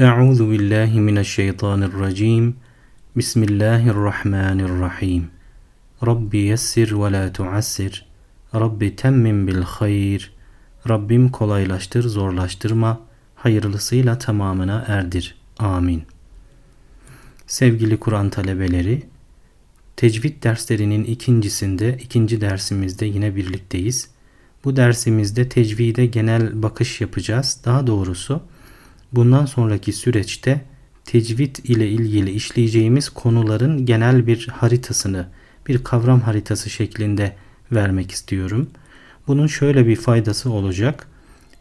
Euzu billahi mineşşeytanirracim. Bismillahirrahmanirrahim. Rabbi yessir ve la tuassir. Rabbi temmim bil hayr. Rabbim kolaylaştır, zorlaştırma. Hayırlısıyla tamamına erdir. Amin. Sevgili Kur'an talebeleri, tecvid derslerinin ikincisinde, ikinci dersimizde yine birlikteyiz. Bu dersimizde tecvide genel bakış yapacağız. Daha doğrusu bundan sonraki süreçte tecvid ile ilgili işleyeceğimiz konuların genel bir haritasını, bir kavram haritası şeklinde vermek istiyorum. Bunun şöyle bir faydası olacak.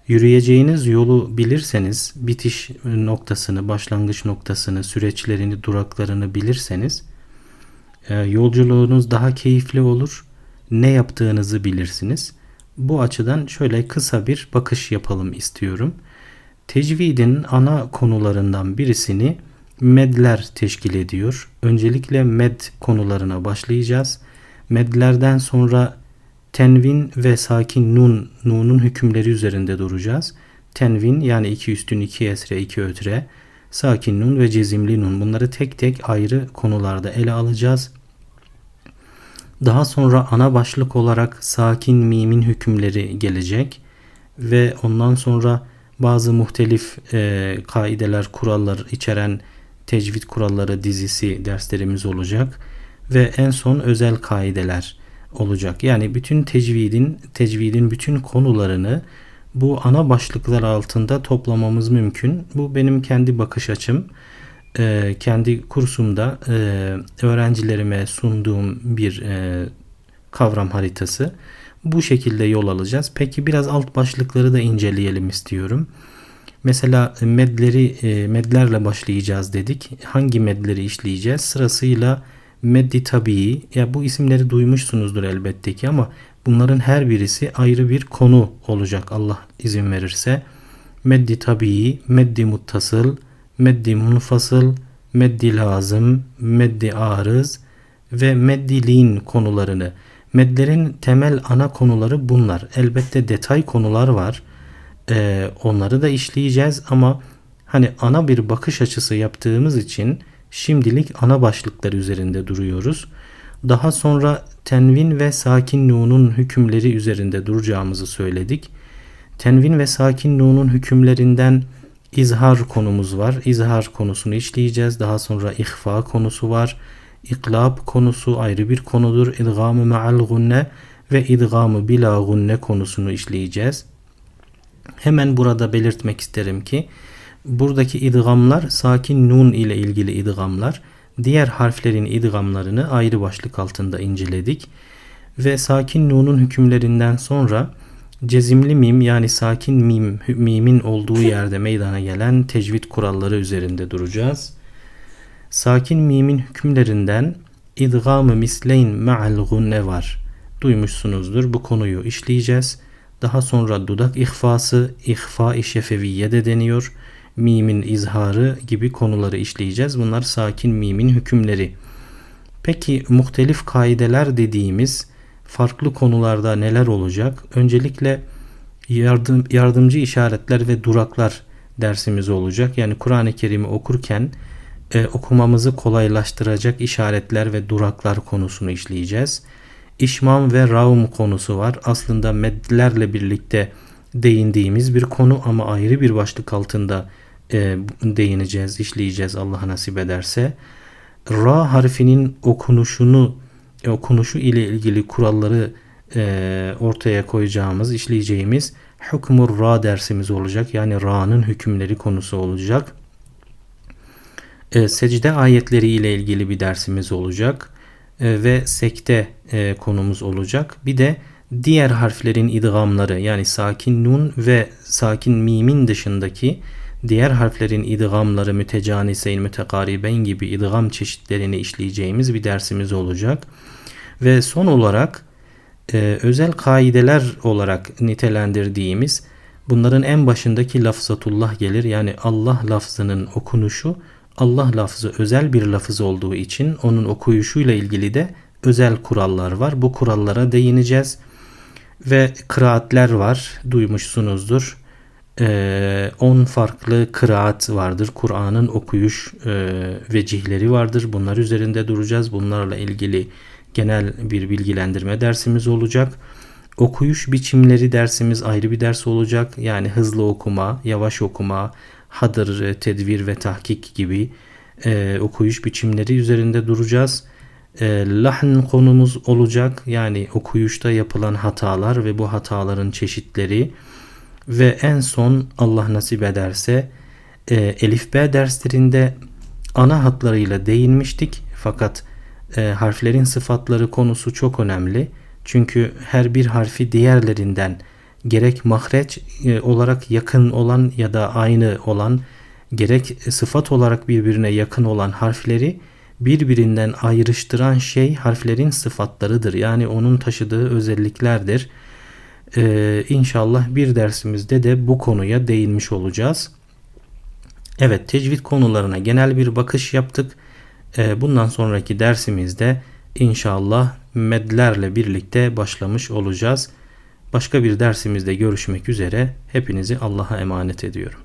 Yürüyeceğiniz yolu bilirseniz, bitiş noktasını, başlangıç noktasını, süreçlerini, duraklarını bilirseniz e, yolculuğunuz daha keyifli olur. Ne yaptığınızı bilirsiniz. Bu açıdan şöyle kısa bir bakış yapalım istiyorum. Tecvidin ana konularından birisini medler teşkil ediyor. Öncelikle med konularına başlayacağız. Medlerden sonra tenvin ve sakin nun, nunun hükümleri üzerinde duracağız. Tenvin yani iki üstün iki esre iki ötre, sakin nun ve cezimli nun bunları tek tek ayrı konularda ele alacağız. Daha sonra ana başlık olarak sakin mimin hükümleri gelecek ve ondan sonra bazı muhtelif e, kaideler, kurallar içeren tecvid kuralları dizisi derslerimiz olacak ve en son özel kaideler olacak. Yani bütün tecvidin tecvidin bütün konularını bu ana başlıklar altında toplamamız mümkün. Bu benim kendi bakış açım. Ee, kendi kursumda e, öğrencilerime sunduğum bir e, kavram haritası. Bu şekilde yol alacağız. Peki biraz alt başlıkları da inceleyelim istiyorum. Mesela medleri e, medlerle başlayacağız dedik. Hangi medleri işleyeceğiz? Sırasıyla meddi tabii. Ya bu isimleri duymuşsunuzdur elbette ki ama bunların her birisi ayrı bir konu olacak Allah izin verirse. Meddi tabii, meddi muttasıl, meddi munfasıl, meddi lazım, meddi arız ve meddiliğin konularını Medlerin temel ana konuları bunlar. Elbette detay konular var. Ee, onları da işleyeceğiz ama hani ana bir bakış açısı yaptığımız için şimdilik ana başlıklar üzerinde duruyoruz. Daha sonra tenvin ve sakin nunun hükümleri üzerinde duracağımızı söyledik. Tenvin ve sakin nunun hükümlerinden izhar konumuz var. İzhar konusunu işleyeceğiz. Daha sonra ihfa konusu var. İklab konusu ayrı bir konudur. İdgamı ma'al gunne ve idgamı bila gunne konusunu işleyeceğiz. Hemen burada belirtmek isterim ki buradaki idgamlar sakin nun ile ilgili idgamlar. Diğer harflerin idgamlarını ayrı başlık altında inceledik. Ve sakin nunun hükümlerinden sonra cezimli mim yani sakin mim mimin olduğu yerde meydana gelen tecvid kuralları üzerinde duracağız. Sakin mimin hükümlerinden idgam-ı misleyn ma'al gunne var. Duymuşsunuzdur. Bu konuyu işleyeceğiz. Daha sonra dudak ihfası, ihfa-i şefeviye de deniyor. Mimin izharı gibi konuları işleyeceğiz. Bunlar sakin mimin hükümleri. Peki muhtelif kaideler dediğimiz farklı konularda neler olacak? Öncelikle yardım, yardımcı işaretler ve duraklar dersimiz olacak. Yani Kur'an-ı Kerim'i okurken e, okumamızı kolaylaştıracak işaretler ve duraklar konusunu işleyeceğiz. İşmam ve raum konusu var. Aslında medlerle birlikte değindiğimiz bir konu ama ayrı bir başlık altında e, değineceğiz, işleyeceğiz Allah nasip ederse. Ra harfinin okunuşunu e, okunuşu ile ilgili kuralları e, ortaya koyacağımız, işleyeceğimiz hükmur ra dersimiz olacak. Yani ra'nın hükümleri konusu olacak e, secde ayetleri ile ilgili bir dersimiz olacak e, ve sekte e, konumuz olacak. Bir de diğer harflerin idgamları yani sakin nun ve sakin mimin dışındaki diğer harflerin idgamları mütecaniseyn, mütekariben gibi idgam çeşitlerini işleyeceğimiz bir dersimiz olacak. Ve son olarak e, özel kaideler olarak nitelendirdiğimiz bunların en başındaki lafzatullah gelir. Yani Allah lafzının okunuşu Allah lafzı özel bir lafız olduğu için onun okuyuşuyla ilgili de özel kurallar var. Bu kurallara değineceğiz. Ve kıraatler var. Duymuşsunuzdur. Ee, 10 farklı kıraat vardır. Kur'an'ın okuyuş e, vecihleri vardır. Bunlar üzerinde duracağız. Bunlarla ilgili genel bir bilgilendirme dersimiz olacak. Okuyuş biçimleri dersimiz ayrı bir ders olacak. Yani hızlı okuma, yavaş okuma, hadır, e, tedvir ve tahkik gibi e, okuyuş biçimleri üzerinde duracağız. E, lahn konumuz olacak. Yani okuyuşta yapılan hatalar ve bu hataların çeşitleri ve en son Allah nasip ederse e, Elif B derslerinde ana hatlarıyla değinmiştik. Fakat e, harflerin sıfatları konusu çok önemli. Çünkü her bir harfi diğerlerinden gerek mahreç e, olarak yakın olan ya da aynı olan gerek sıfat olarak birbirine yakın olan harfleri birbirinden ayrıştıran şey harflerin sıfatlarıdır. Yani onun taşıdığı özelliklerdir. Ee, inşallah bir dersimizde de bu konuya değinmiş olacağız. Evet tecvid konularına genel bir bakış yaptık. Ee, bundan sonraki dersimizde inşallah medlerle birlikte başlamış olacağız. Başka bir dersimizde görüşmek üzere. Hepinizi Allah'a emanet ediyorum.